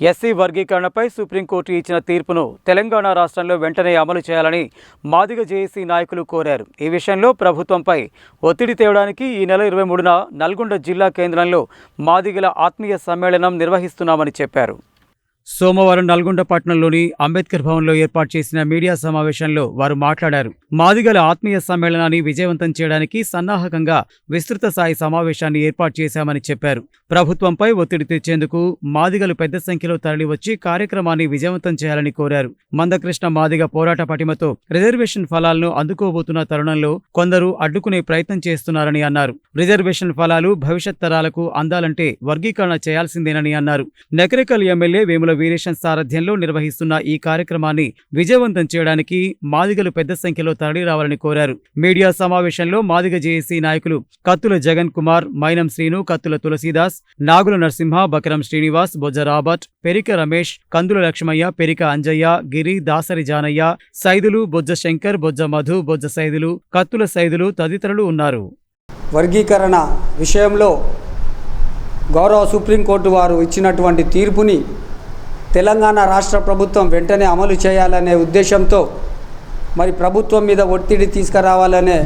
SC వర్గీకరణపై supreme court ఇచ్చిన తీర్పును తెలంగాణ రాష్ట్రంలో వెంటనే అమలు చేయాలని మాదిగ జేఏసీ నాయకులు కోరారు. ఈ విషయంలో ప్రభుత్వంపై ఒత్తిడి తేవడానికి ఈ నెల ఇరవై మూడున నల్గొండ జిల్లా కేంద్రంలో మాదిగల ఆత్మీయ సమ్మేళనం నిర్వహిస్తున్నామని చెప్పారు. సోమవారం నల్గొండ పట్టణంలోని అంబేద్కర్ భవన్లో ఏర్పాటు చేసిన మీడియా సమావేశంలో వారు మాట్లాడారు. మాదిగల ఆత్మీయ సమ్మేళనాన్ని విజయవంతం చేయడానికి సన్నాహకంగా విస్తృత స్థాయి సమావేశాన్ని ఏర్పాటు చేశామని చెప్పారు. ప్రభుత్వంపై ఒత్తిడి తెచ్చేందుకు మాదిగలు పెద్ద సంఖ్యలో తరలివచ్చి కార్యక్రమాన్ని విజయవంతం చేయాలని కోరారు. మందకృష్ణ మాదిగ పోరాట పటిమతో రిజర్వేషన్ ఫలాలను అందుకోబోతున్న తరుణంలో కొందరు అడ్డుకునే ప్రయత్నం చేస్తున్నారని అన్నారు. రిజర్వేషన్ ఫలాలు భవిష్యత్ తరాలకు అందాలంటే వర్గీకరణ చేయాల్సిందేనని అన్నారు. నెకరికల్ ఎమ్మెల్యే వేముల వీరేశం సారథ్యంలో నిర్వహిస్తున్న ఈ కార్యక్రమాన్ని విజయవంతం చేయడానికి మాదిగలు పెద్ద సంఖ్యలో తరలిరావాలని కోరారు. మీడియా సమావేశంలో మాదిగ జేఏసీ నాయకులు కత్తుల జగన్ కుమార్ మైనం శ్రీను కత్తుల తులసీదాస్ నాగుల నరసింహ బకరం శ్రీనివాస్ బొజ్జ రాబర్ట్ పెరిక రమేష్ కందుల లక్ష్మయ్య పెరిక అంజయ్య గిరి దాసరి జానయ్య సైదులు బొజ్జ శంకర్ బొజ్జ మధు బొజ్జ సైదులు కత్తుల సైదులు తదితరులు ఉన్నారు. వర్గీకరణ విషయంలో గౌరవ సుప్రీంకోర్టు వారు ఇచ్చినటువంటి తీర్పుని తెలంగాణ రాష్ట్ర ప్రభుత్వం వెంటనే అమలు చేయాలనే ఉద్దేశంతో మరి ప్రభుత్వం మీద ఒత్తిడి తీసుకురావాలనే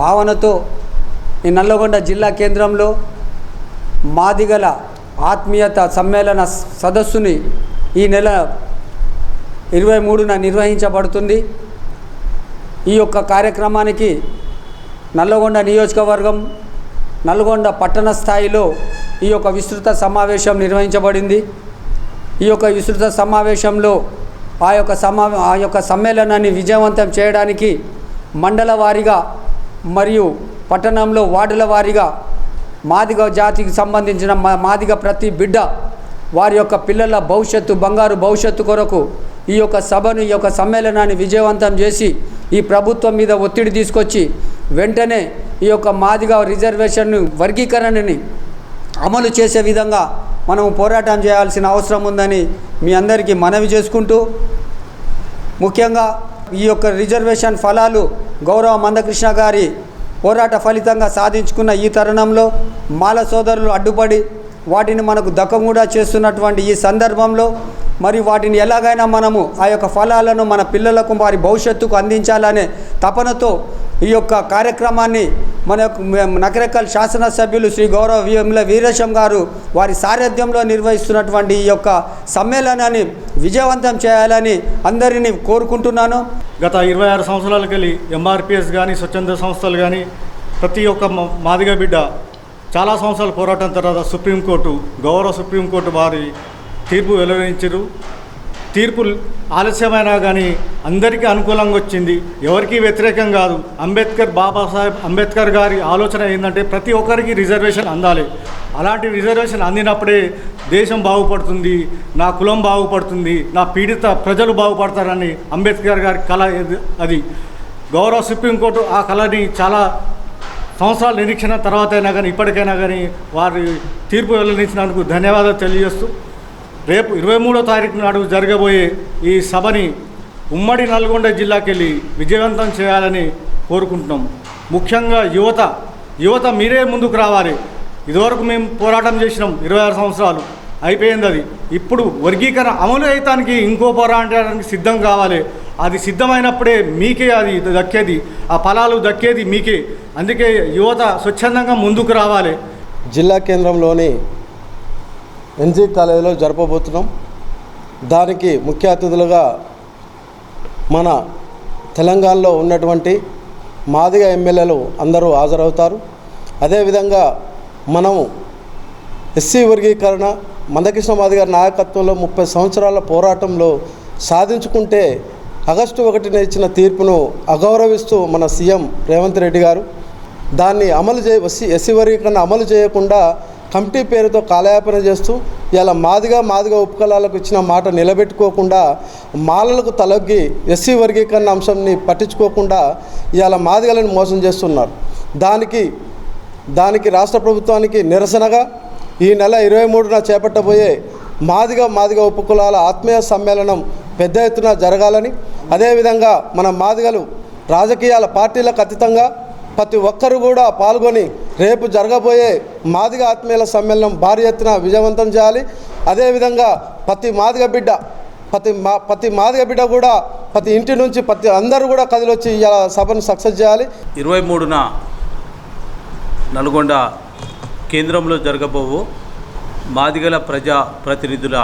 భావనతో ఈ నల్లగొండ జిల్లా కేంద్రంలో మాదిగల ఆత్మీయత సమ్మేళన సదస్సుని ఈ నెల ఇరవై మూడున నిర్వహించబడుతుంది. ఈ యొక్క కార్యక్రమానికి నల్లగొండ నియోజకవర్గం నల్గొండ పట్టణ స్థాయిలో ఈ యొక్క విస్తృత సమావేశం నిర్వహించబడింది. ఈ యొక్క విస్తృత సమావేశంలో ఆ యొక్క సమా ఆ యొక్క సమ్మేళనాన్ని విజయవంతం చేయడానికి మండల వారీగా మరియు పట్టణంలో వార్డుల వారీగా మాదిగ జాతికి సంబంధించిన మా మాదిగ ప్రతి బిడ్డ వారి యొక్క పిల్లల భవిష్యత్తు బంగారు భవిష్యత్తు కొరకు ఈ యొక్క సభను ఈ యొక్క సమ్మేళనాన్ని విజయవంతం చేసి ఈ ప్రభుత్వం మీద ఒత్తిడి తీసుకొచ్చి వెంటనే ఈ యొక్క మాదిగ రిజర్వేషన్ వర్గీకరణని అమలు చేసే విధంగా మనం పోరాటం చేయాల్సిన అవసరం ఉందని మీ అందరికీ మనవి చేసుకుంటూ ముఖ్యంగా ఈ యొక్క రిజర్వేషన్ ఫలాలు గౌరవ మందకృష్ణ గారి పోరాట ఫలితంగా సాధించుకున్న ఈ తరుణంలో మాల సోదరులు అడ్డుపడి వాటిని మనకు దక్కకుండా చేస్తున్నటువంటి ఈ సందర్భంలో మరి వాటిని ఎలాగైనా మనము ఆ యొక్క ఫలాలను మన పిల్లలకు వారి భవిష్యత్తుకు అందించాలనే తపనతో ఈ యొక్క కార్యక్రమాన్ని మన యొక్క నకరేకల్ శాసనసభ్యులు శ్రీ గౌరవ విఎంల వీరేశం గారు వారి సారథ్యంలో నిర్వహిస్తున్నటువంటి ఈ యొక్క సమ్మేళనాన్ని విజయవంతం చేయాలని అందరినీ కోరుకుంటున్నాను. గత ఇరవై ఆరు సంవత్సరాలకు వెళ్ళి ఎంఆర్పిఎస్ కానీ స్వచ్ఛంద సంస్థలు కానీ ప్రతి ఒక్క మాదిగ బిడ్డ చాలా సంవత్సరాల పోరాటం తర్వాత సుప్రీంకోర్టు గౌరవ సుప్రీంకోర్టు వారి తీర్పు వెలువరించారు. తీర్పు ఆలస్యమైనా కానీ అందరికీ అనుకూలంగా వచ్చింది. ఎవరికీ వ్యతిరేకం కాదు. అంబేద్కర్ బాబాసాహెబ్ అంబేద్కర్ గారి ఆలోచన ఏంటంటే ప్రతి ఒక్కరికి రిజర్వేషన్ అందాలి. అలాంటి రిజర్వేషన్ అందినప్పుడే దేశం బాగుపడుతుంది నా కులం బాగుపడుతుంది నా పీడిత ప్రజలు బాగుపడతారని అంబేద్కర్ గారి కళ అది. గౌరవ సుప్రీంకోర్టు ఆ కళని చాలా సంవత్సరాల నిరీక్షణ తర్వాత అయినా కానీ ఇప్పటికైనా కానీ వారి తీర్పు వెల్లడించినందుకు ధన్యవాదాలు తెలియజేస్తూ రేపు ఇరవై మూడో తారీఖు నాడు జరగబోయే ఈ సభని ఉమ్మడి నల్గొండ జిల్లాకి వెళ్ళి విజయవంతం చేయాలని కోరుకుంటున్నాం. ముఖ్యంగా యువత యువత మీరే ముందుకు రావాలి. ఇదివరకు మేము పోరాటం చేసినాం ఇరవై ఆరు సంవత్సరాలు అయిపోయింది అది. ఇప్పుడు వర్గీకరణ అమలు అయ్యటానికి ఇంకో పోరాటానికి సిద్ధం కావాలి. అది సిద్ధమైనప్పుడే మీకే అది దక్కేది. ఆ ఫలాలు దక్కేది మీకే. అందుకే యువత స్వచ్ఛందంగా ముందుకు రావాలి. జిల్లా కేంద్రంలోని ఎన్జీ కాలేజీలో జరపబోతున్నాం. దానికి ముఖ్య అతిథులుగా మన తెలంగాణలో ఉన్నటువంటి మాదిగ ఎమ్మెల్యేలు అందరూ హాజరవుతారు. అదేవిధంగా మనము ఎస్సీ వర్గీకరణ మందకృష్ణ మాదిగ నాయకత్వంలో ముప్పై సంవత్సరాల పోరాటంలో సాధించుకుంటే ఆగస్టు ఒకటిన ఇచ్చిన తీర్పును అగౌరవిస్తూ మన సీఎం రేవంత్ రెడ్డి గారు దాన్ని అమలు చే ఎస్సీ ఎస్సీ వర్గీకరణ అమలు చేయకుండా కమిటీ పేరుతో కాలయాపన చేస్తూ ఇలా మాదిగా మాదిగా ఉపకులాలకు ఇచ్చిన మాట నిలబెట్టుకోకుండా మాలలకు తలొగ్గి ఎస్సీ వర్గీకరణ అంశంని పట్టించుకోకుండా ఇలా మాదిగలను మోసం చేస్తున్నారు. దానికి దానికి రాష్ట్ర ప్రభుత్వానికి నిరసనగా ఈ నెల ఇరవై మూడున చేపట్టబోయే మాదిగా మాదిగా ఉపకులాల ఆత్మీయ సమ్మేళనం పెద్ద ఎత్తున జరగాలని అదేవిధంగా మన మాదిగలు రాజకీయాల పార్టీలకు అతీతంగా ప్రతి ఒక్కరు కూడా పాల్గొని రేపు జరగబోయే మాదిగ ఆత్మీయుల సమ్మేళనం భారీ ఎత్తున విజయవంతం చేయాలి. అదేవిధంగా ప్రతి మాదిగ బిడ్డ ప్రతి మా ప్రతి మాదిగ బిడ్డ కూడా ప్రతి ఇంటి నుంచి ప్రతి అందరూ కూడా కదిలొచ్చి ఇలా సభను సక్సెస్ చేయాలి. ఇరవై మూడున నల్గొండ కేంద్రంలో జరగబోవు మాదిగల ప్రజా ప్రతినిధుల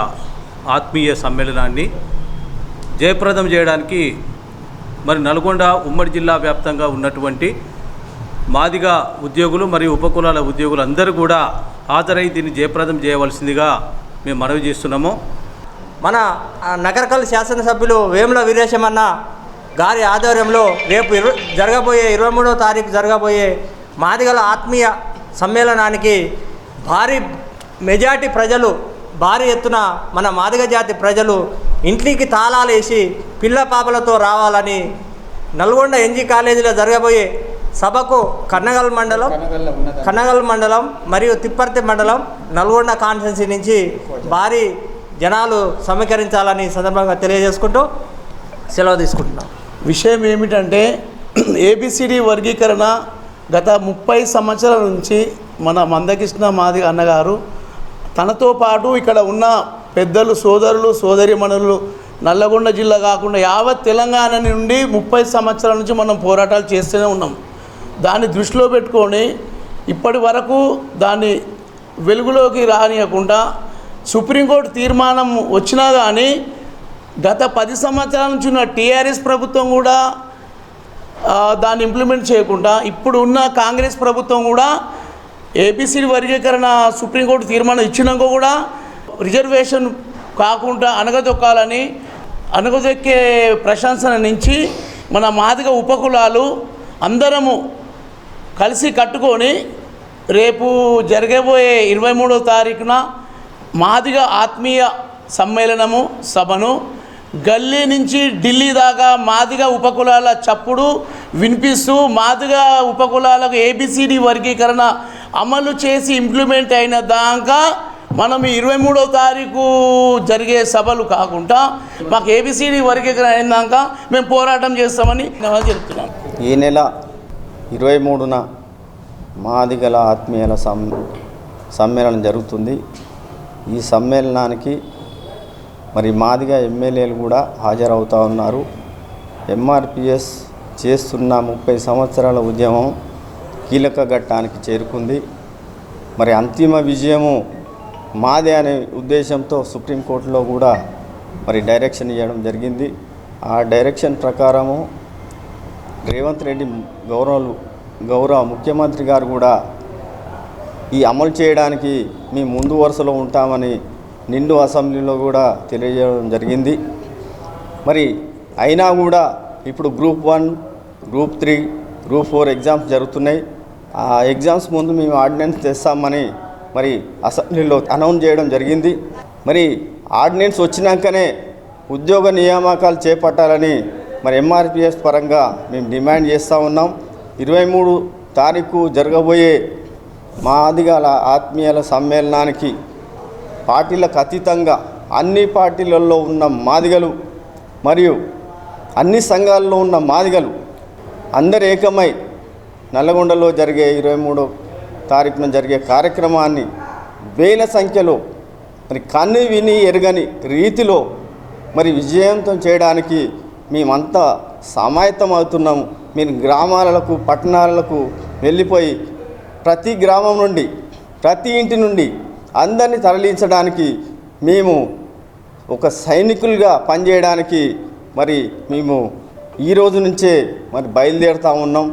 ఆత్మీయ సమ్మేళనాన్ని జయప్రదం చేయడానికి మరి నల్గొండ ఉమ్మడి జిల్లా వ్యాప్తంగా ఉన్నటువంటి మాదిగ ఉద్యోగులు మరియు ఉపకులాల ఉద్యోగులు అందరూ కూడా హాజరై దీన్ని జయప్రదం చేయవలసిందిగా మేము మనవి చేస్తున్నాము. మన నగరకల్ శాసనసభ్యులు వేముల వీరేశమన్న గారి ఆధ్వర్యంలో రేపు ఇరు జరగబోయే ఇరవై మూడవ తారీఖు జరగబోయే మాదిగల ఆత్మీయ సమ్మేళనానికి భారీ మెజార్టీ ప్రజలు భారీ ఎత్తున మన మాదిగ జాతి ప్రజలు ఇంటికి తాళాలు వేసి పిల్ల పాపలతో రావాలని నల్గొండ ఎన్జీ కాలేజీలో జరగబోయే సభకు కన్నగల్ మండలం కన్నగల్ మండలం మరియు తిప్పర్తి మండలం నల్గొండ కాన్స్టెన్సీ నుంచి భారీ జనాలు సమీకరించాలని సందర్భంగా తెలియజేసుకుంటూ సెలవు తీసుకుంటున్నాం. విషయం ఏమిటంటే ఏబిసిడి వర్గీకరణ గత ముప్పై సంవత్సరాల నుంచి మన మందకృష్ణ మాది అన్నగారు తనతో పాటు ఇక్కడ ఉన్న పెద్దలు సోదరులు సోదరిమణులు నల్లగొండ జిల్లా కాకుండా యావత్ తెలంగాణ నుండి ముప్పై సంవత్సరాల నుంచి మనం పోరాటాలు చేస్తూనే ఉన్నాం. దాన్ని దృష్టిలో పెట్టుకొని ఇప్పటి వరకు దాన్ని వెలుగులోకి రానియకుండా సుప్రీంకోర్టు తీర్మానం వచ్చినా కానీ గత పది సంవత్సరాల నుంచి ఉన్న టీఆర్ఎస్ ప్రభుత్వం కూడా దాన్ని ఇంప్లిమెంట్ చేయకుండా ఇప్పుడు ఉన్న కాంగ్రెస్ ప్రభుత్వం కూడా ఏపీసీ వర్గీకరణ సుప్రీంకోర్టు తీర్మానం ఇచ్చినాక కూడా రిజర్వేషన్ కాకుండా అనగదొక్కాలని అనగదొక్కే ప్రశంసన నుంచి మన మాదిగ ఉపకులాలు అందరము కలిసి కట్టుకొని రేపు జరగబోయే ఇరవై మూడో తారీఖున మాదిగ ఆత్మీయ సమ్మేళనము సభను గల్లీ నుంచి ఢిల్లీ దాకా మాదిగ ఉపకులాల చప్పుడు వినిపిస్తూ మాదిగ ఉపకులాలకు ఏబిసిడి వర్గీకరణ అమలు చేసి ఇంప్లిమెంట్ అయిన దాకా మనం ఇరవై మూడో తారీఖు జరిగే సభలు కాకుండా మాకు ఏబిసిడి వర్గీకరణ అయినాక మేము పోరాటం చేస్తామని చెప్తున్నాం. ఈ నెల ఇరవై మూడున మాదిగల ఆత్మీయుల సం సమ్మేళనం జరుగుతుంది. ఈ సమ్మేళనానికి మరి మాదిగ ఎమ్మెల్యేలు కూడా హాజరవుతూ ఉన్నారు. ఎంఆర్పిఎస్ చేస్తున్న ముప్పై సంవత్సరాల ఉద్యమం కీలక ఘట్టానికి చేరుకుంది. మరి అంతిమ విజయము మాదే అనే ఉద్దేశంతో సుప్రీంకోర్టులో కూడా మరి డైరెక్షన్ ఇవ్వడం జరిగింది. ఆ డైరెక్షన్ ప్రకారము రేవంత్ రెడ్డి గౌరవ గౌరవ ముఖ్యమంత్రి గారు కూడా ఈ అమలు చేయడానికి మేము ముందు వరుసలో ఉంటామని నిండు అసెంబ్లీలో కూడా తెలియజేయడం జరిగింది. మరి అయినా కూడా ఇప్పుడు group one group three group four exams జరుగుతున్నాయి. ఆ ఎగ్జామ్స్ ముందు మేము ఆర్డినెన్స్ తెస్తామని మరి అసెంబ్లీలో అనౌన్స్ చేయడం జరిగింది. మరి ఆర్డినెన్స్ వచ్చినాకనే ఉద్యోగ నియామకాలు చేపట్టాలని మరి ఎంఆర్పిఎస్ పరంగా మేము డిమాండ్ చేస్తూ ఉన్నాం. ఇరవై మూడు తారీఖు జరగబోయే మాదిగల ఆత్మీయుల సమ్మేళనానికి పార్టీలకు అతీతంగా అన్ని పార్టీలలో ఉన్న మాదిగలు మరియు అన్ని సంఘాల్లో ఉన్న మాదిగలు అందరు ఏకమై నల్లగొండలో జరిగే ఇరవై మూడో తారీఖున జరిగే కార్యక్రమాన్ని వేల సంఖ్యలో మరి కన్ను విని ఎరగని రీతిలో మరి విజయవంతం చేయడానికి మేమంతా సమాయత్తం అవుతున్నాము మీరు గ్రామాలకు పట్టణాలకు వెళ్ళిపోయి ప్రతి గ్రామం నుండి ప్రతి ఇంటి నుండి అందరినీ తరలించడానికి మేము ఒక సైనికులుగా పనిచేయడానికి మరి మేము ఈ రోజు నుంచే మరి బయలుదేరుతా ఉన్నాం.